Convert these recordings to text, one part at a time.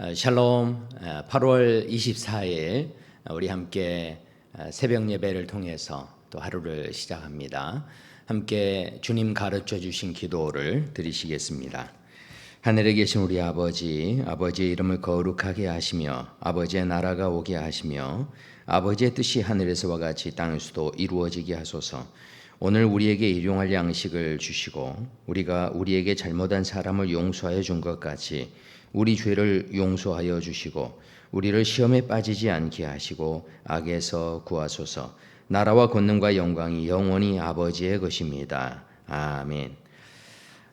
어, 샬롬 8월 24일 우리 함께 어, 새벽 예배를 통해서 또 하루를 시작합니다. 함께 주님 가르쳐 주신 기도를 드리시겠습니다. 하늘에 계신 우리 아버지, 아버지의 이름을 거룩하게 하시며 아버지의 나라가 오게 하시며 아버지의 뜻이 하늘에서와 같이 땅에서도 이루어지게 하소서. 오늘 우리에게 일용할 양식을 주시고 우리가 우리에게 잘못한 사람을 용서하여 준것 같이 우리 죄를 용서하여 주시고 우리를 시험에 빠지지 않게 하시고 악에서 구하소서. 나라와 권능과 영광이 영원히 아버지의 것입니다. 아멘.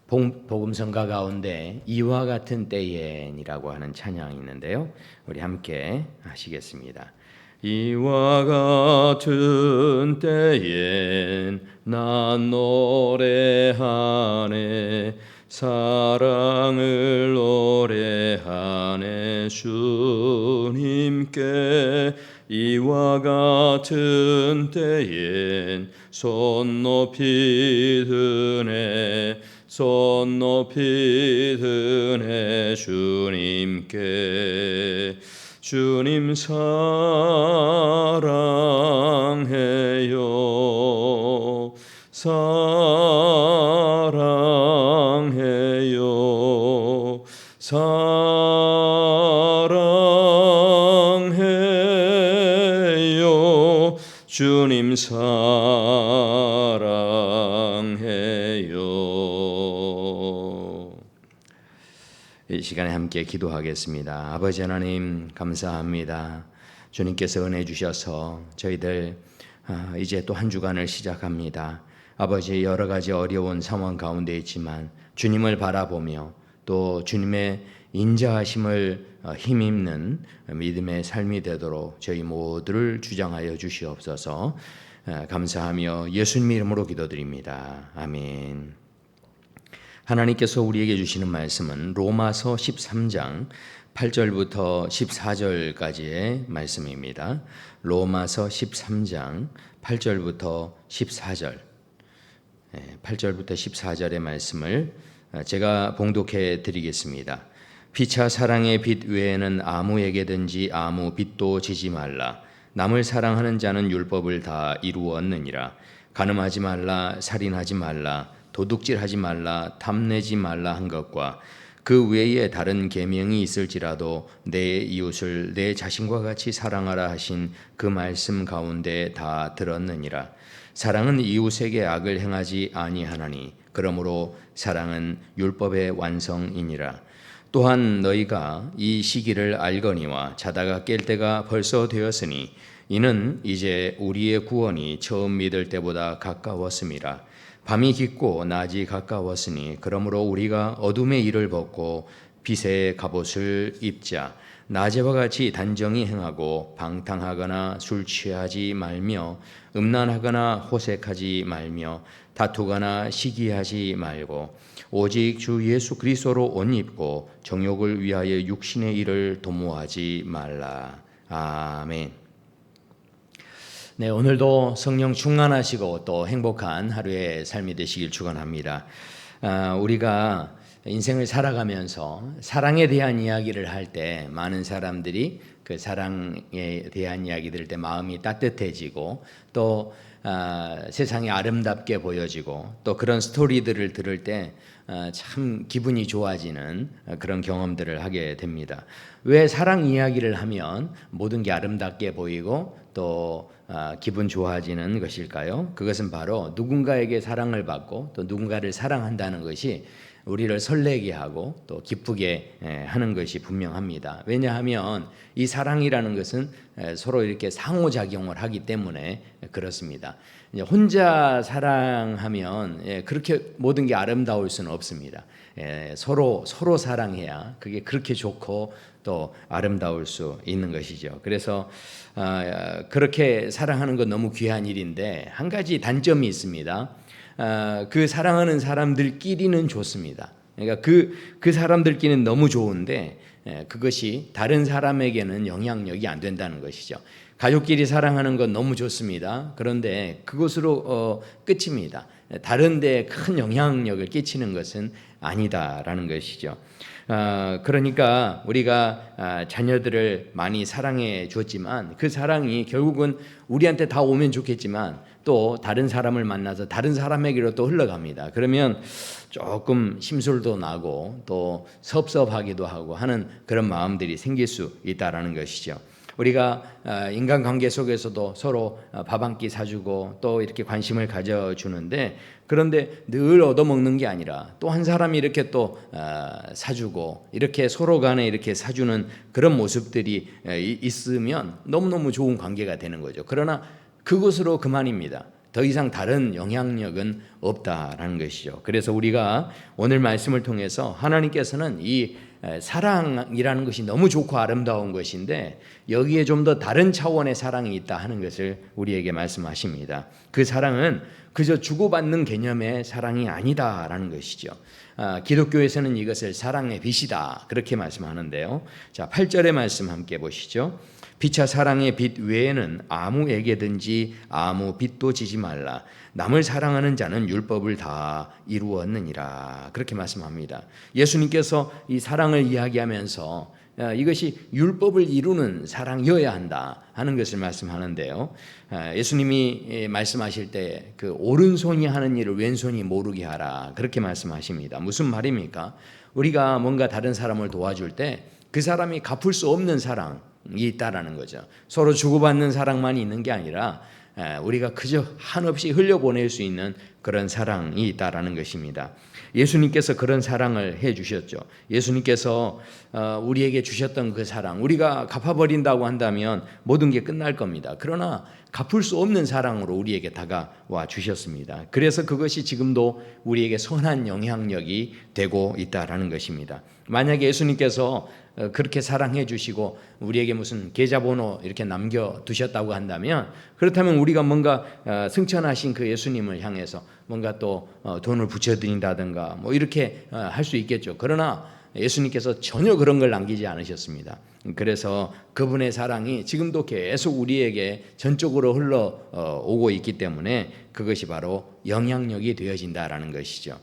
복- 복음성가 가운데 이와 같은 때엔이라고 하는 찬양이 있는데요. 우리 함께 하시겠습니다. 이와 같은 때엔 난 노래하네 사랑을 노래하네 주님께 이와 같은 때엔 손 높이 드네 손 높이 드네 주님께. 주님 사랑해요. 사랑 주님 사랑해요 이 시간에 함께 기도하겠습니다. 아버지 하나님 감사합니다. 주님께서 은혜 주셔서 저희들 아, 이제 또 한 주간을 시작합니다. 아버지 여러 가지 어려운 상황 가운데 있지만 주님을 바라보며 또 주님의 인자하심을 어, 힘입는 믿음의 삶이 되도록 저희 모두를 주장하여 주시옵소서. 아, 감사하며 예수님 이름으로 기도드립니다. 아멘. 하나님께서 우리에게 주시는 말씀은 로마서 13장 8절부터 14절까지의 말씀입니다. 로마서 13장 8절부터 14절. 8절부터 14절의 말씀을 제가 봉독해 드리겠습니다. 피차 사랑의 빛 외에는 아무에게든지 아무 빛도 지지 말라. 남을 사랑하는 자는 율법을 다 이루었느니라. 간음하지 말라, 살인하지 말라, 도둑질하지 말라, 탐내지 말라 한 것과 그 외에 다른 계명이 있을지라도 내 이웃을 내 자신과 같이 사랑하라 하신 그 말씀 가운데 다 들었느니라. 사랑은 이웃에게 악을 행하지 아니하나니 그러므로 사랑은 율법의 완성이니라. 또한 너희가 이 시기를 알거니와 자다가 깰 때가 벌써 되었으니 이는 이제 우리의 구원이 처음 믿을 때보다 가까웠음이라. 밤이 깊고 낮이 가까웠으니 그러므로 우리가 어둠의 일을 벗고 빛의 갑옷을 입자. 낮에와 같이 단정히 행하고 방탕하거나 술 취하지 말며 음란하거나 호색하지 말며 다투거나 시기하지 말고 오직 주 예수 그리스도로 옷 입고 정욕을 위하여 육신의 일을 도모하지 말라. 아멘. 네, 오늘도 성령 충만하시고 또 행복한 하루의 삶이 되시길 축원합니다. 아, 우리가 인생을 살아가면서 사랑에 대한 이야기를 할 때 많은 사람들이 그 사랑에 대한 이야기 들을 때 마음이 따뜻해지고 또 아, 세상이 아름답게 보여지고 또 그런 스토리들을 들을 때참 기분이 좋아지는 그런 경험들을 하게 됩니다. 왜 사랑 이야기를 하면 모든 게 아름답게 보이고 또 아, 기분 좋아지는 것일까요? 그것은 바로 누군가에게 사랑을 받고 또 누군가를 사랑한다는 것이 우리를 설레게 하고 또 기쁘게 에, 하는 것이 분명합니다. 왜냐하면 이 사랑이라는 것은 에, 서로 이렇게 상호작용을 하기 때문에 그렇습니다. 혼자 사랑하면 예, 그렇게 모든 게 아름다울 수는 없습니다. 예, 서로 서로 사랑해야 그게 그렇게 좋고 또 아름다울 수 있는 것이죠. 그래서 아, 그렇게 사랑하는 건 너무 귀한 일인데 한 가지 단점이 있습니다. 아, 그 사랑하는 사람들끼리는 좋습니다. 그러니까 그, 그 사람들끼리는 너무 좋은데 예, 그것이 다른 사람에게는 영향력이 안 된다는 것이죠. 가족끼리 사랑하는 건 너무 좋습니다. 그런데 그것으로 어, 끝입니다. 다른데 큰 영향력을 끼치는 것은 아니다라는 것이죠. 아, 그러니까 우리가 아, 자녀들을 많이 사랑해 주었지만 그 사랑이 결국은 우리한테 다 오면 좋겠지만 또 다른 사람을 만나서 다른 사람에게로 또 흘러갑니다. 그러면 조금 심술도 나고 또 섭섭하기도 하고 하는 그런 마음들이 생길 수 있다라는 것이죠. 우리가 아, 인간 관계 속에서도 서로 밥 한 끼 사주고 또 이렇게 관심을 가져주는데 그런데 늘 얻어먹는 게 아니라 또 한 사람이 이렇게 또 아, 사주고 이렇게 서로 간에 이렇게 사주는 그런 모습들이 있으면 너무너무 좋은 관계가 되는 거죠. 그러나 그것으로 그만입니다. 더 이상 다른 영향력은 없다라는 것이죠. 그래서 우리가 오늘 말씀을 통해서 하나님께서는 이 에, 사랑이라는 것이 너무 좋고 아름다운 것인데 여기에 좀 더 다른 차원의 사랑이 있다 하는 것을 우리에게 말씀하십니다. 그 사랑은 그저 주고받는 개념의 사랑이 아니다라는 것이죠. 아, 기독교에서는 이것을 사랑의 빛이다 그렇게 말씀하는데요. 자, 8절의 말씀 함께 보시죠. 피차 사랑의 빛 외에는 아무에게든지 아무 빛도 지지 말라. 남을 사랑하는 자는 율법을 다 이루었느니라. 그렇게 말씀합니다. 예수님께서 이 사랑을 이야기하면서 아, 이것이 율법을 이루는 사랑이어야 한다 하는 것을 말씀하는데요. 아, 예수님이 예, 말씀하실 때 그 오른손이 하는 일을 왼손이 모르게 하라 그렇게 말씀하십니다. 무슨 말입니까? 우리가 뭔가 다른 사람을 도와줄 때 그 사람이 갚을 수 없는 사랑이 있다라는 거죠. 서로 주고받는 사랑만이 있는 게 아니라 에, 우리가 그저 한없이 흘려보낼 수 있는 그런 사랑이 있다라는 것입니다. 예수님께서 그런 사랑을 해 주셨죠. 예수님께서 어, 우리에게 주셨던 그 사랑, 우리가 갚아버린다고 한다면 모든 게 끝날 겁니다. 그러나 갚을 수 없는 사랑으로 우리에게 다가와 주셨습니다. 그래서 그것이 지금도 우리에게 선한 영향력이 되고 있다라는 것입니다. 만약에 예수님께서 어, 그렇게 사랑해 주시고 우리에게 무슨 계좌번호 이렇게 남겨 두셨다고 한다면 그렇다면 우리가 뭔가 어, 승천하신 그 예수님을 향해서 뭔가 또 어, 돈을 붙여드린다든가 뭐 이렇게 할 수 있겠죠. 그러나 예수님께서 전혀 그런 걸 남기지 않으셨습니다. 그래서 그분의 사랑이 지금도 계속 우리에게 전적으로 흘러 오고 있기 때문에 그것이 바로 영향력이 되어진다라는 것이죠.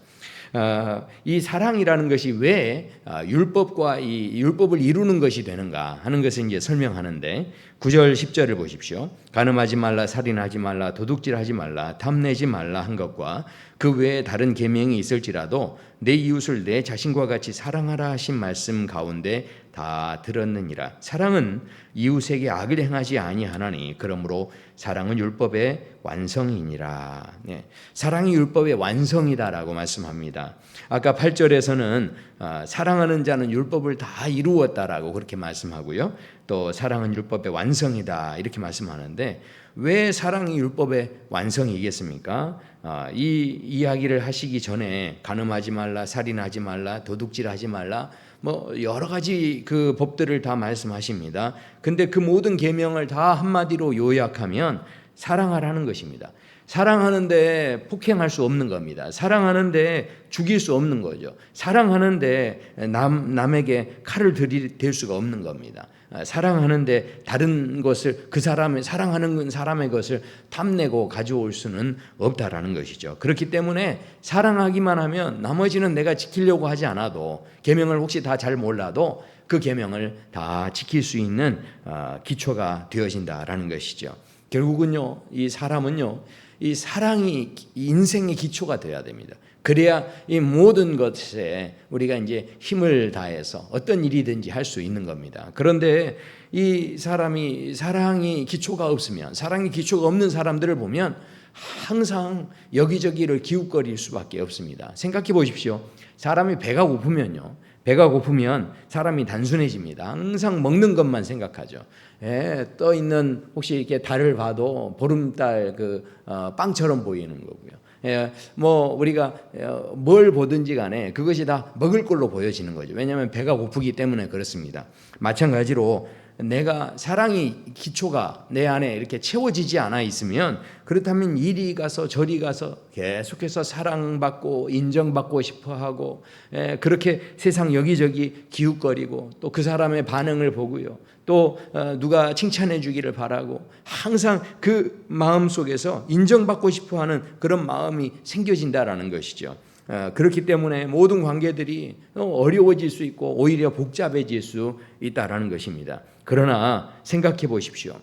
어, 이 사랑이라는 것이 왜 어, 율법과 이 율법을 이루는 것이 되는가 하는 것을 이제 설명하는데 9절 10절을 보십시오. 간음하지 말라, 살인하지 말라, 도둑질하지 말라, 탐내지 말라 한 것과 그 외에 다른 계명이 있을지라도 내 이웃을 내 자신과 같이 사랑하라 하신 말씀 가운데 다 들었느니라. 사랑은 이웃에게 악을 행하지 아니하나니 그러므로 사랑은 율법의 완성이니라. 네. 사랑이 율법의 완성이다라고 말씀합니다. 아까 8절에서는 아, 사랑하는 자는 율법을 다 이루었다라고 그렇게 말씀하고요. 또 사랑은 율법의 완성이다 이렇게 말씀하는데 왜 사랑이 율법의 완성이겠습니까? 아, 이 이야기를 하시기 전에 간음하지 말라, 살인하지 말라, 도둑질하지 말라, 뭐 여러 가지 그 법들을 다 말씀하십니다. 근데 그 모든 계명을 다 한마디로 요약하면 사랑하라는 것입니다. 사랑하는데 폭행할 수 없는 겁니다. 사랑하는데 죽일 수 없는 거죠. 사랑하는데 남, 남에게 칼을 들이 댈 수가 없는 겁니다. 아, 사랑하는데 다른 것을 그 사람의 사랑하는 사람의 것을 탐내고 가져올 수는 없다라는 것이죠. 그렇기 때문에 사랑하기만 하면 나머지는 내가 지키려고 하지 않아도 계명을 혹시 다 잘 몰라도 그 계명을 다 지킬 수 있는 아, 기초가 되어진다라는 것이죠. 결국은요, 이 사람은요, 이 사랑이 인생의 기초가 되어야 됩니다. 그래야 이 모든 것에 우리가 이제 힘을 다해서 어떤 일이든지 할 수 있는 겁니다. 그런데 이 사람이 사랑이 기초가 없으면 사랑이 기초가 없는 사람들을 보면 항상 여기저기를 기웃거릴 수밖에 없습니다. 생각해 보십시오. 사람이 배가 고프면요. 배가 고프면 사람이 단순해집니다. 항상 먹는 것만 생각하죠. 예, 떠 있는 혹시 이렇게 달을 봐도 보름달 그 어, 빵처럼 보이는 거고요. 예, 뭐 우리가 어, 뭘 보든지 간에 그것이 다 먹을 걸로 보여지는 거죠. 왜냐하면 배가 고프기 때문에 그렇습니다. 마찬가지로 내가 사랑이 기초가 내 안에 이렇게 채워지지 않아 있으면 그렇다면 이리 가서 저리 가서 계속해서 사랑받고 인정받고 싶어 하고 예, 그렇게 세상 여기저기 기웃거리고 또 그 사람의 반응을 보고요. 또 어, 누가 칭찬해 주기를 바라고 항상 그 마음 속에서 인정받고 싶어 하는 그런 마음이 생겨진다라는 것이죠. 어, 그렇기 때문에 모든 관계들이 어려워질 수 있고 오히려 복잡해질 수 있다라는 것입니다. 그러나 생각해 보십시오.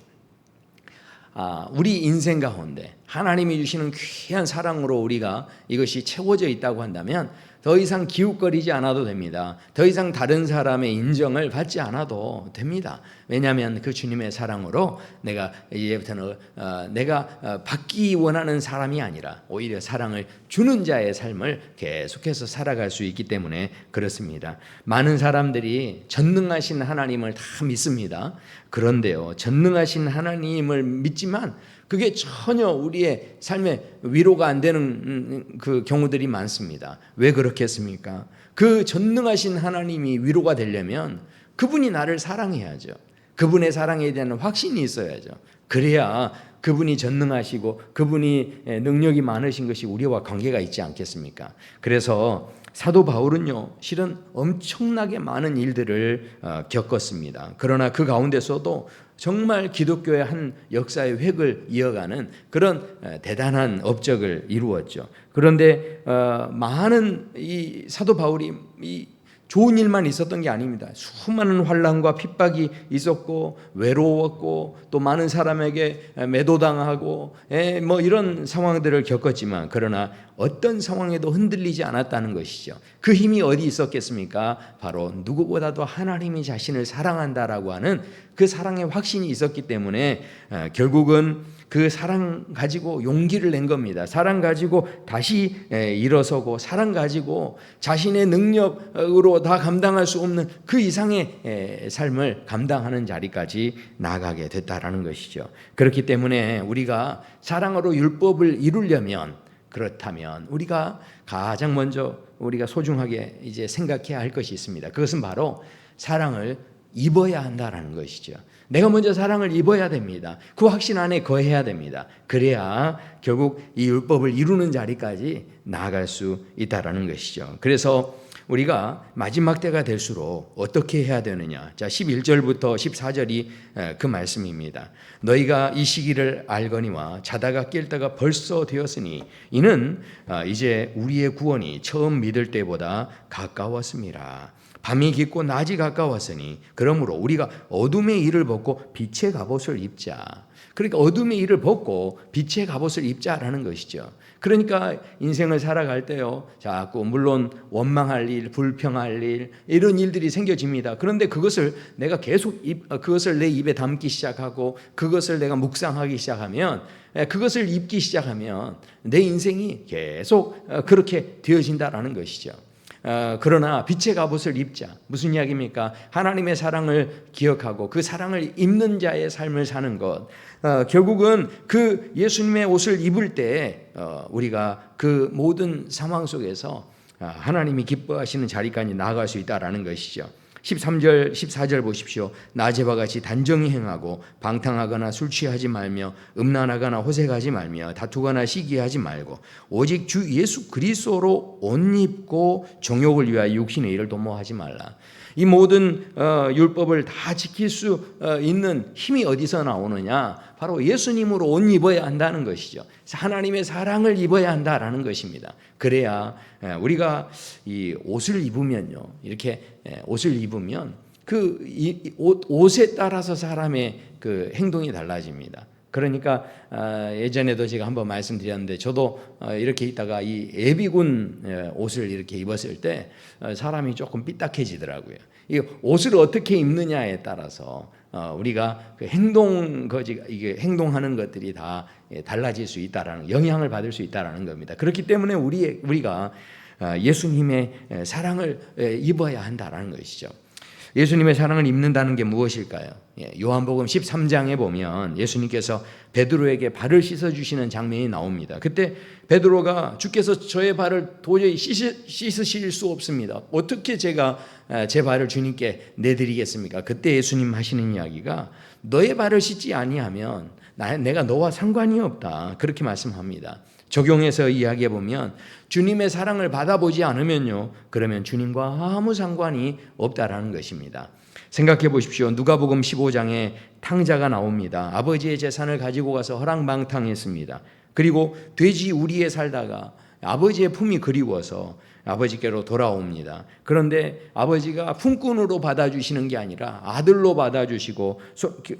아, 우리 인생 가운데 하나님이 주시는 귀한 사랑으로 우리가 이것이 채워져 있다고 한다면 더 이상 기웃거리지 않아도 됩니다. 더 이상 다른 사람의 인정을 받지 않아도 됩니다. 왜냐하면 그 주님의 사랑으로 내가 이제부터는 어, 내가 어, 받기 원하는 사람이 아니라 오히려 사랑을 주는 자의 삶을 계속해서 살아갈 수 있기 때문에 그렇습니다. 많은 사람들이 전능하신 하나님을 다 믿습니다. 그런데요, 전능하신 하나님을 믿지만 그게 전혀 우리의 삶에 위로가 안 되는 음, 그 경우들이 많습니다. 왜 그렇겠습니까? 그 전능하신 하나님이 위로가 되려면 그분이 나를 사랑해야죠. 그분의 사랑에 대한 확신이 있어야죠. 그래야 그분이 전능하시고 그분이 능력이 많으신 것이 우리와 관계가 있지 않겠습니까? 그래서 사도 바울은요, 실은 엄청나게 많은 일들을 어, 겪었습니다. 그러나 그 가운데서도 정말 기독교의 한 역사의 획을 이어가는 그런 어, 대단한 업적을 이루었죠. 그런데 어, 많은 이 사도 바울이 이 좋은 일만 있었던 게 아닙니다. 수많은 환란과 핍박이 있었고 외로웠고 또 많은 사람에게 매도당하고 에, 뭐 이런 상황들을 겪었지만 그러나 어떤 상황에도 흔들리지 않았다는 것이죠. 그 힘이 어디 있었겠습니까? 바로 누구보다도 하나님이 자신을 사랑한다라고 하는 그 사랑의 확신이 있었기 때문에 어, 결국은 그 사랑 가지고 용기를 낸 겁니다. 사랑 가지고 다시 일어서고 사랑 가지고 자신의 능력으로 다 감당할 수 없는 그 이상의 삶을 감당하는 자리까지 나가게 됐다라는 것이죠. 그렇기 때문에 우리가 사랑으로 율법을 이루려면 그렇다면 우리가 가장 먼저 우리가 소중하게 이제 생각해야 할 것이 있습니다. 그것은 바로 사랑을 입어야 한다라는 것이죠. 내가 먼저 사랑을 입어야 됩니다. 그 확신 안에 거해야 됩니다. 그래야 결국 이 율법을 이루는 자리까지 나아갈 수 있다라는 것이죠. 그래서 우리가 마지막 때가 될수록 어떻게 해야 되느냐. 자, 11절부터 14절이 그 말씀입니다. 너희가 이 시기를 알거니와 자다가 깰 때가 벌써 되었으니 이는 아, 이제 우리의 구원이 처음 믿을 때보다 가까웠습니다. 밤이 깊고 낮이 가까웠으니 그러므로 우리가 어둠의 일을 벗고 빛의 갑옷을 입자. 그러니까 어둠의 일을 벗고 빛의 갑옷을 입자라는 것이죠. 그러니까 인생을 살아갈 때요. 자꾸 물론 원망할 일, 불평할 일 이런 일들이 생겨집니다. 그런데 그것을 내가 계속 입, 그것을 내 입에 담기 시작하고 그것을 내가 묵상하기 시작하면 예, 그것을 입기 시작하면 내 인생이 계속 어, 그렇게 되어진다라는 것이죠. 어, 그러나 빛의 갑옷을 입자 무슨 이야기입니까? 하나님의 사랑을 기억하고 그 사랑을 입는 자의 삶을 사는 것. 어, 결국은 그 예수님의 옷을 입을 때 어, 우리가 그 모든 상황 속에서 어, 하나님이 기뻐하시는 자리까지 나아갈 수 있다라는 것이죠. 13절 14절 보십시오. 낮에와 같이 단정히 행하고 방탕하거나 술 취하지 말며 음란하거나 호색하지 말며 다투거나 시기하지 말고 오직 주 예수 그리스도로 옷 입고 정욕을 위하여 육신의 일을 도모하지 말라. 이 모든 어, 율법을 다 지킬 수 어, 있는 힘이 어디서 나오느냐? 바로 예수님으로 옷 입어야 한다는 것이죠. 하나님의 사랑을 입어야 한다라는 것입니다. 그래야 예, 우리가 이 옷을 입으면요, 이렇게 예, 옷을 입으면 그 옷, 옷에 따라서 사람의 그 행동이 달라집니다. 그러니까 아, 예전에도 제가 한번 말씀드렸는데 저도 어, 이렇게 있다가 이 예비군 예, 옷을 이렇게 입었을 때 어, 사람이 조금 삐딱해지더라고요. 이 옷을 어떻게 입느냐에 따라서 어, 우리가 그 행동 거지 이게 행동하는 것들이 다 예, 달라질 수 있다라는 영향을 받을 수 있다라는 겁니다. 그렇기 때문에 우리 우리가 예수님의 사랑을 입어야 한다라는 것이죠. 예수님의 사랑을 입는다는 게 무엇일까요? 예, 요한복음 13장에 보면 예수님께서 베드로에게 발을 씻어 주시는 장면이 나옵니다. 그때 베드로가 주께서 저의 발을 도저히 씻으실 수 없습니다. 어떻게 제가 제 발을 주님께 내드리겠습니까? 그때 예수님 하시는 이야기가 너의 발을 씻지 아니하면 내가 너와 상관이 없다. 그렇게 말씀합니다. 적용해서 이야기해 보면 주님의 사랑을 받아보지 않으면요. 그러면 주님과 아무 상관이 없다라는 것입니다. 생각해 보십시오. 누가복음 15장에 탕자가 나옵니다. 아버지의 재산을 가지고 가서 허랑방탕했습니다. 그리고 돼지 우리에 살다가 아버지의 품이 그리워서 아버지께로 돌아옵니다. 그런데 아버지가 품꾼으로 받아주시는 게 아니라 아들로 받아주시고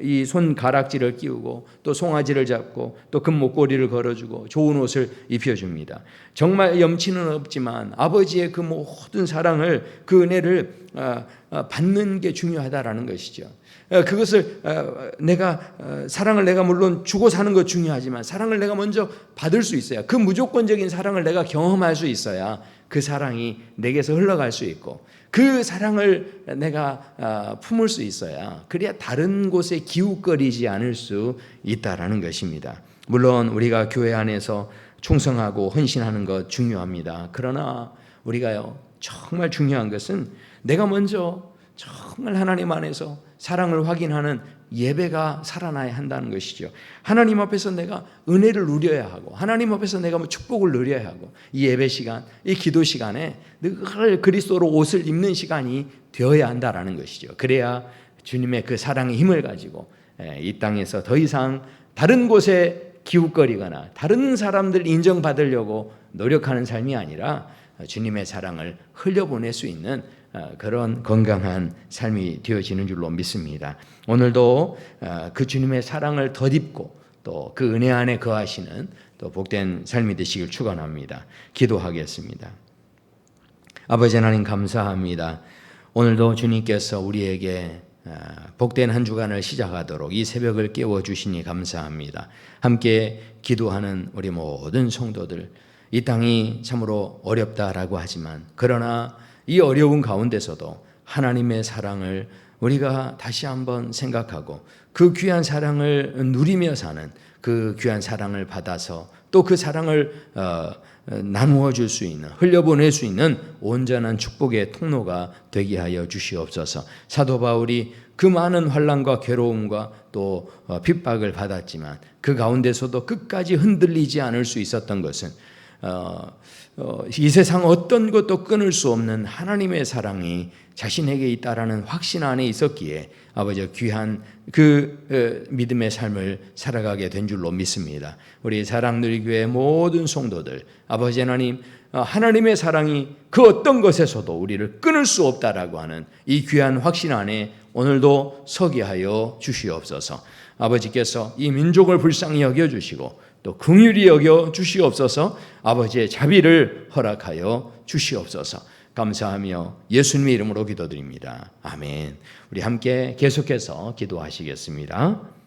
이 손가락질을 끼우고 또 송아지를 잡고 또 금목걸이를 걸어주고 좋은 옷을 입혀줍니다. 정말 염치는 없지만 아버지의 그 모든 사랑을 그 은혜를 아, 아, 받는 게 중요하다라는 것이죠. 어, 그것을 어, 내가 어, 사랑을 내가 물론 주고 사는 것 중요하지만 사랑을 내가 먼저 받을 수 있어야 그 무조건적인 사랑을 내가 경험할 수 있어야 그 사랑이 내게서 흘러갈 수 있고 그 사랑을 내가 품을 수 있어야 그래야 다른 곳에 기웃거리지 않을 수 있다라는 것입니다. 물론 우리가 교회 안에서 충성하고 헌신하는 것 중요합니다. 그러나 우리가요 정말 중요한 것은 내가 먼저 정말 하나님 안에서 사랑을 확인하는 예배가 살아나야 한다는 것이죠. 하나님 앞에서 내가 은혜를 누려야 하고 하나님 앞에서 내가 뭐 축복을 누려야 하고 이 예배 시간, 이 기도 시간에 늘 그리스도로 옷을 입는 시간이 되어야 한다라는 것이죠. 그래야 주님의 그 사랑의 힘을 가지고 예, 이 땅에서 더 이상 다른 곳에 기웃거리거나 다른 사람들 인정받으려고 노력하는 삶이 아니라 주님의 사랑을 흘려보낼 수 있는 어, 그런 건강한 삶이 되어지는 줄로 믿습니다. 오늘도 어, 그 주님의 사랑을 덧입고 또 그 은혜 안에 거하시는 또 복된 삶이 되시길 축원합니다. 기도하겠습니다. 아버지 하나님 감사합니다. 오늘도 주님께서 우리에게 어, 복된 한 주간을 시작하도록 이 새벽을 깨워 주시니 감사합니다. 함께 기도하는 우리 모든 성도들 이 땅이 참으로 어렵다라고 하지만 그러나 이 어려운 가운데서도 하나님의 사랑을 우리가 다시 한번 생각하고 그 귀한 사랑을 누리며 사는 그 귀한 사랑을 받아서 또 그 사랑을 어, 나누어 줄 수 있는 흘려보낼 수 있는 온전한 축복의 통로가 되게 하여 주시옵소서. 사도 바울이 그 많은 환란과 괴로움과 또 어, 핍박을 받았지만 그 가운데서도 끝까지 흔들리지 않을 수 있었던 것은 이 세상 어떤 것도 끊을 수 없는 하나님의 사랑이 자신에게 있다라는 확신 안에 있었기에 아버지 귀한 그 어, 믿음의 삶을 살아가게 된 줄로 믿습니다. 우리 사랑누리교회 모든 성도들 아버지 하나님 어, 하나님의 사랑이 그 어떤 것에서도 우리를 끊을 수 없다라고 하는 이 귀한 확신 안에 오늘도 서게 하여 주시옵소서. 아버지께서 이 민족을 불쌍히 여겨 주시고 또 긍휼히 여겨 주시옵소서 아버지의 자비를 허락하여 주시옵소서 감사하며 예수님의 이름으로 기도드립니다. 아멘. 우리 함께 계속해서 기도하시겠습니다.